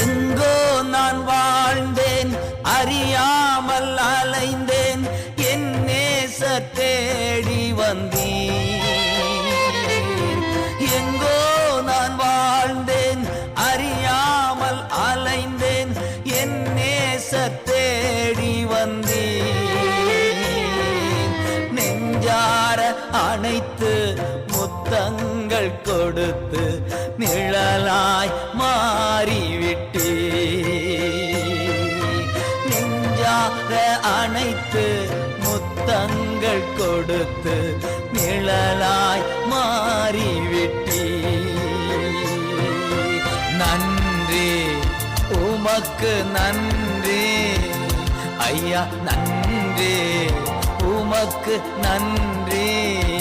எங்கோ நான் வாழ்ந்தேன் அறியாமல் அலைந்தேன் என் நேச தேடி வந்தீர். எங்கோ நான் வாழ்ந்தேன் அறியாமல் அலைந்தேன் என் நேச தேடி வந்தேன் நெஞ்சார அனைத்து முத்தங்கள் கொடுத்து நிழலாய் மா நெஞ்சார அணைத்து முத்தங்கள் கொடுத்து நிழலாய் மாறிவிட்டே நன்றி. உமக்கு நன்றி. ஐயா நன்றி. உமக்கு நன்றி.